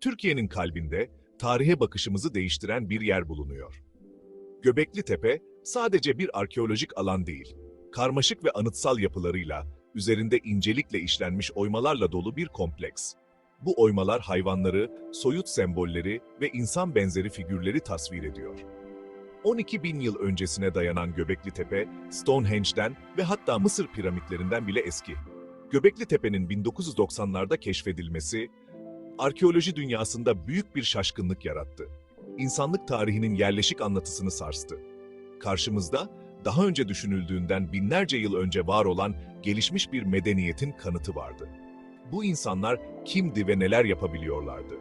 Türkiye'nin kalbinde tarihe bakışımızı değiştiren bir yer bulunuyor. Göbekli Tepe sadece bir arkeolojik alan değil, karmaşık ve anıtsal yapılarıyla, üzerinde incelikle işlenmiş oymalarla dolu bir kompleks. Bu oymalar hayvanları, soyut sembolleri ve insan benzeri figürleri tasvir ediyor. 12 bin yıl öncesine dayanan Göbekli Tepe, Stonehenge'den ve hatta Mısır piramitlerinden bile eski. Göbekli Tepe'nin 1990'larda keşfedilmesi, arkeoloji dünyasında büyük bir şaşkınlık yarattı. İnsanlık tarihinin yerleşik anlatısını sarstı. Karşımızda daha önce düşünüldüğünden binlerce yıl önce var olan gelişmiş bir medeniyetin kanıtı vardı. Bu insanlar kimdi ve neler yapabiliyorlardı?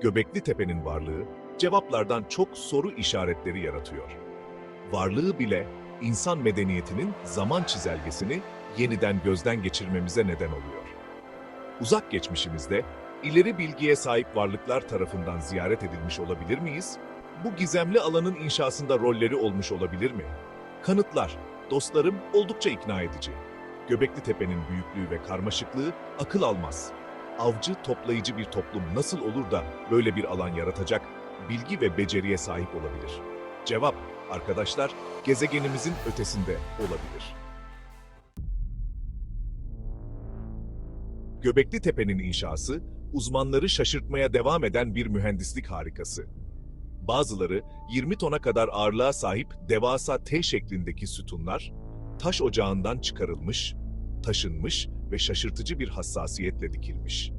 Göbekli Tepe'nin varlığı cevaplardan çok soru işaretleri yaratıyor. Varlığı bile insan medeniyetinin zaman çizelgesini yeniden gözden geçirmemize neden oluyor. Uzak geçmişimizde ileri bilgiye sahip varlıklar tarafından ziyaret edilmiş olabilir miyiz? Bu gizemli alanın inşasında rolleri olmuş olabilir mi? Kanıtlar, dostlarım oldukça ikna edici. Göbekli Tepe'nin büyüklüğü ve karmaşıklığı akıl almaz. Avcı, toplayıcı bir toplum nasıl olur da böyle bir alan yaratacak, bilgi ve beceriye sahip olabilir? Cevap, arkadaşlar, gezegenimizin ötesinde olabilir. Göbekli Tepe'nin inşası, uzmanları şaşırtmaya devam eden bir mühendislik harikası. Bazıları 20 tona kadar ağırlığa sahip devasa T şeklindeki sütunlar, taş ocağından çıkarılmış, taşınmış ve şaşırtıcı bir hassasiyetle dikilmiş.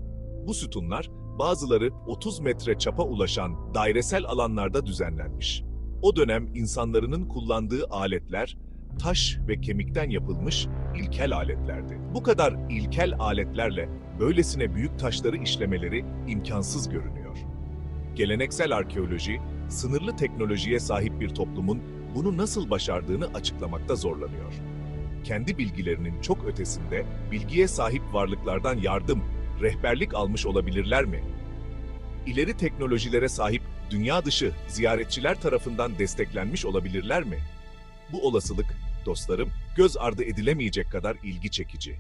Bu sütunlar bazıları 30 metre çapa ulaşan dairesel alanlarda düzenlenmiş. O dönem insanların kullandığı aletler taş ve kemikten yapılmış ilkel aletlerdi. Bu kadar ilkel aletlerle böylesine büyük taşları işlemeleri imkansız görünüyor. Geleneksel arkeoloji, sınırlı teknolojiye sahip bir toplumun bunu nasıl başardığını açıklamakta zorlanıyor. Kendi bilgilerinin çok ötesinde bilgiye sahip varlıklardan yardım, rehberlik almış olabilirler mi? İleri teknolojilere sahip dünya dışı ziyaretçiler tarafından desteklenmiş olabilirler mi? Bu olasılık, dostlarım, göz ardı edilemeyecek kadar ilgi çekici.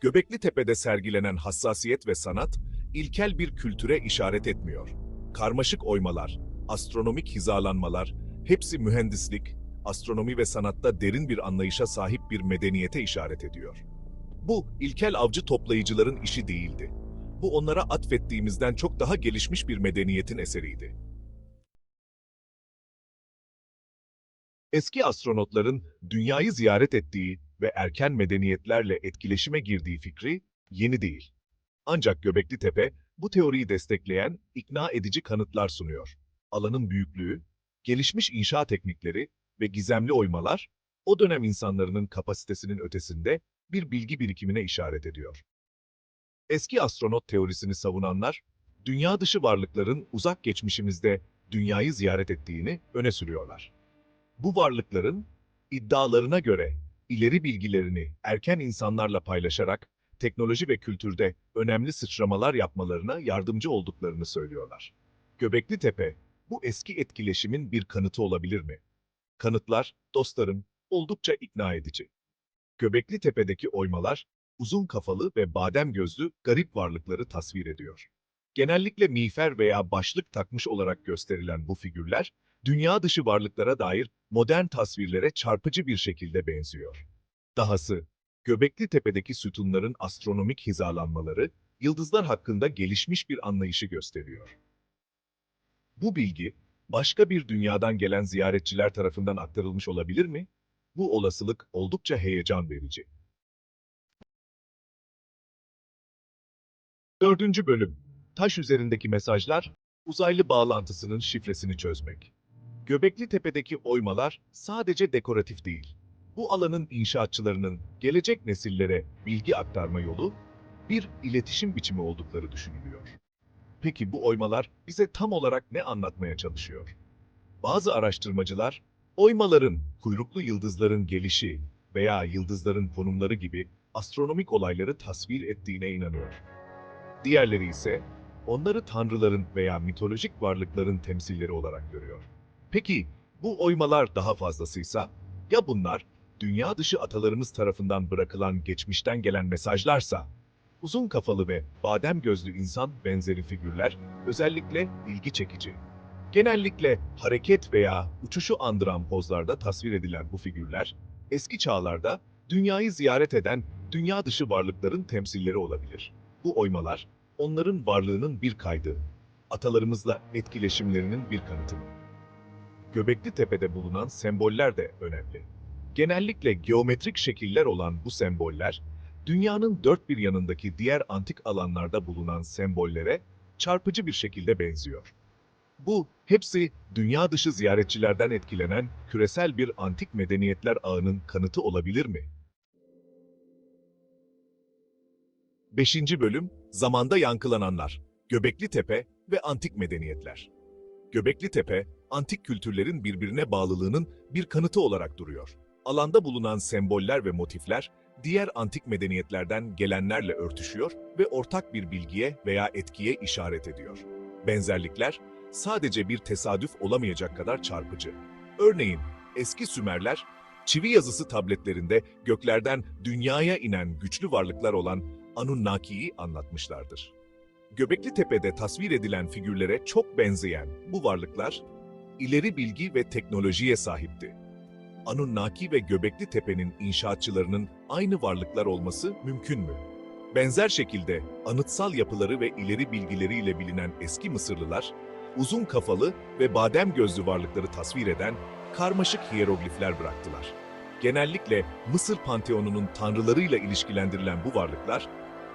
Göbekli Tepe'de sergilenen hassasiyet ve sanat, ilkel bir kültüre işaret etmiyor. Karmaşık oymalar, astronomik hizalanmalar, hepsi mühendislik, astronomi ve sanatta derin bir anlayışa sahip bir medeniyete işaret ediyor. Bu, ilkel avcı toplayıcıların işi değildi. Bu onlara atfettiğimizden çok daha gelişmiş bir medeniyetin eseriydi. Eski astronotların dünyayı ziyaret ettiği ve erken medeniyetlerle etkileşime girdiği fikri yeni değil. Ancak Göbekli Tepe bu teoriyi destekleyen ikna edici kanıtlar sunuyor. Alanın büyüklüğü, gelişmiş inşa teknikleri ve gizemli oymalar o dönem insanların kapasitesinin ötesinde bir bilgi birikimine işaret ediyor. Eski astronot teorisini savunanlar, dünya dışı varlıkların uzak geçmişimizde dünyayı ziyaret ettiğini öne sürüyorlar. Bu varlıkların iddialarına göre ileri bilgilerini erken insanlarla paylaşarak teknoloji ve kültürde önemli sıçramalar yapmalarına yardımcı olduklarını söylüyorlar. Göbekli Tepe bu eski etkileşimin bir kanıtı olabilir mi? Kanıtlar, dostlarım, oldukça ikna edici. Göbekli Tepe'deki oymalar uzun kafalı ve badem gözlü garip varlıkları tasvir ediyor. Genellikle miğfer veya başlık takmış olarak gösterilen bu figürler, dünya dışı varlıklara dair modern tasvirlere çarpıcı bir şekilde benziyor. Dahası, Göbekli Tepe'deki sütunların astronomik hizalanmaları, yıldızlar hakkında gelişmiş bir anlayışı gösteriyor. Bu bilgi, başka bir dünyadan gelen ziyaretçiler tarafından aktarılmış olabilir mi? Bu olasılık oldukça heyecan verici. Dördüncü bölüm. Taş üzerindeki mesajlar, uzaylı bağlantısının şifresini çözmek. Göbekli Tepe'deki oymalar sadece dekoratif değil. Bu alanın inşaatçılarının gelecek nesillere bilgi aktarma yolu, bir iletişim biçimi oldukları düşünülüyor. Peki bu oymalar bize tam olarak ne anlatmaya çalışıyor? Bazı araştırmacılar, oymaların kuyruklu yıldızların gelişi veya yıldızların konumları gibi astronomik olayları tasvir ettiğine inanıyor. Diğerleri ise onları tanrıların veya mitolojik varlıkların temsilleri olarak görüyor. Peki bu oymalar daha fazlasıysa ya bunlar dünya dışı atalarımız tarafından bırakılan geçmişten gelen mesajlarsa Uzun kafalı ve badem gözlü insan benzeri figürler özellikle ilgi çekici. Genellikle hareket veya uçuşu andıran pozlarda tasvir edilen bu figürler, eski çağlarda dünyayı ziyaret eden dünya dışı varlıkların temsilleri olabilir. Bu oymalar, onların varlığının bir kaydı, atalarımızla etkileşimlerinin bir kanıtı. Göbekli Tepe'de bulunan semboller de önemli. Genellikle geometrik şekiller olan bu semboller, dünyanın dört bir yanındaki diğer antik alanlarda bulunan sembollere çarpıcı bir şekilde benziyor. Bu hepsi dünya dışı ziyaretçilerden etkilenen küresel bir antik medeniyetler ağının kanıtı olabilir mi? 5. bölüm Zamanda Yankılananlar Göbekli Tepe ve Antik Medeniyetler Göbekli Tepe, antik kültürlerin birbirine bağlılığının bir kanıtı olarak duruyor. Alanda bulunan semboller ve motifler, diğer antik medeniyetlerden gelenlerle örtüşüyor ve ortak bir bilgiye veya etkiye işaret ediyor. Benzerlikler, sadece bir tesadüf olamayacak kadar çarpıcı. Örneğin, eski Sümerler, çivi yazısı tabletlerinde göklerden dünyaya inen güçlü varlıklar olan Anunnaki'yi anlatmışlardır. Göbekli Tepe'de tasvir edilen figürlere çok benzeyen bu varlıklar, ileri bilgi ve teknolojiye sahipti. Anunnaki ve Göbekli Tepe'nin inşaatçılarının aynı varlıklar olması mümkün mü? Benzer şekilde anıtsal yapıları ve ileri bilgileriyle bilinen eski Mısırlılar, uzun kafalı ve badem gözlü varlıkları tasvir eden karmaşık hieroglifler bıraktılar. Genellikle Mısır panteonunun tanrılarıyla ilişkilendirilen bu varlıklar,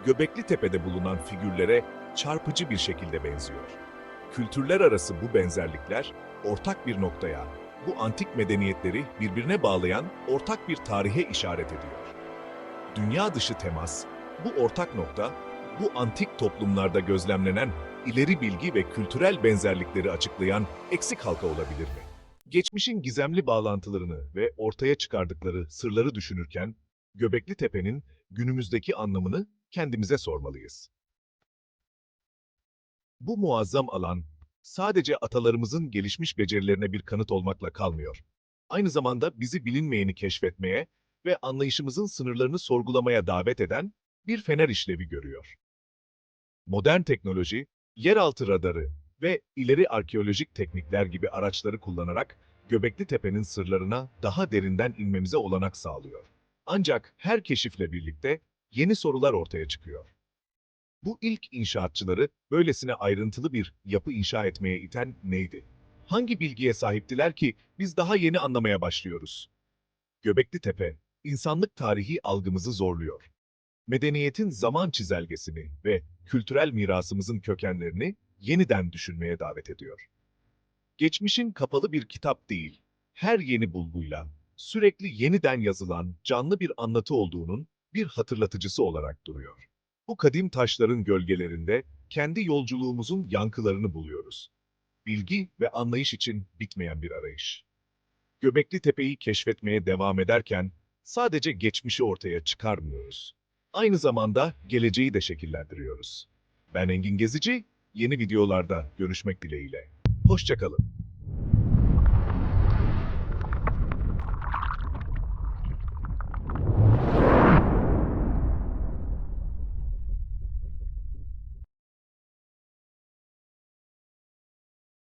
Göbekli Tepe'de bulunan figürlere çarpıcı bir şekilde benziyor. Kültürler arası bu benzerlikler ortak bir noktaya, bu antik medeniyetleri birbirine bağlayan ortak bir tarihe işaret ediyor. Dünya dışı temas, bu ortak nokta, bu antik toplumlarda gözlemlenen ileri bilgi ve kültürel benzerlikleri açıklayan eksik halka olabilir mi? Geçmişin gizemli bağlantılarını ve ortaya çıkardıkları sırları düşünürken, Göbekli Tepe'nin günümüzdeki anlamını kendimize sormalıyız. Bu muazzam alan, sadece atalarımızın gelişmiş becerilerine bir kanıt olmakla kalmıyor. Aynı zamanda bizi bilinmeyeni keşfetmeye ve anlayışımızın sınırlarını sorgulamaya davet eden bir fener işlevi görüyor. Modern teknoloji, yeraltı radarı ve ileri arkeolojik teknikler gibi araçları kullanarak Göbekli Tepe'nin sırlarına daha derinden inmemize olanak sağlıyor. Ancak her keşifle birlikte yeni sorular ortaya çıkıyor. Bu ilk inşaatçıları böylesine ayrıntılı bir yapı inşa etmeye iten neydi? Hangi bilgiye sahiptiler ki biz daha yeni anlamaya başlıyoruz? Göbekli Tepe, insanlık tarihi algımızı zorluyor. Medeniyetin zaman çizelgesini ve kültürel mirasımızın kökenlerini yeniden düşünmeye davet ediyor. Geçmişin kapalı bir kitap değil, her yeni bulguyla, sürekli yeniden yazılan canlı bir anlatı olduğunun bir hatırlatıcısı olarak duruyor. Bu kadim taşların gölgelerinde kendi yolculuğumuzun yankılarını buluyoruz. Bilgi ve anlayış için bitmeyen bir arayış. Göbekli Tepe'yi keşfetmeye devam ederken sadece geçmişi ortaya çıkarmıyoruz. Aynı zamanda geleceği de şekillendiriyoruz. Ben Engin Gezici, yeni videolarda görüşmek dileğiyle. Hoşçakalın.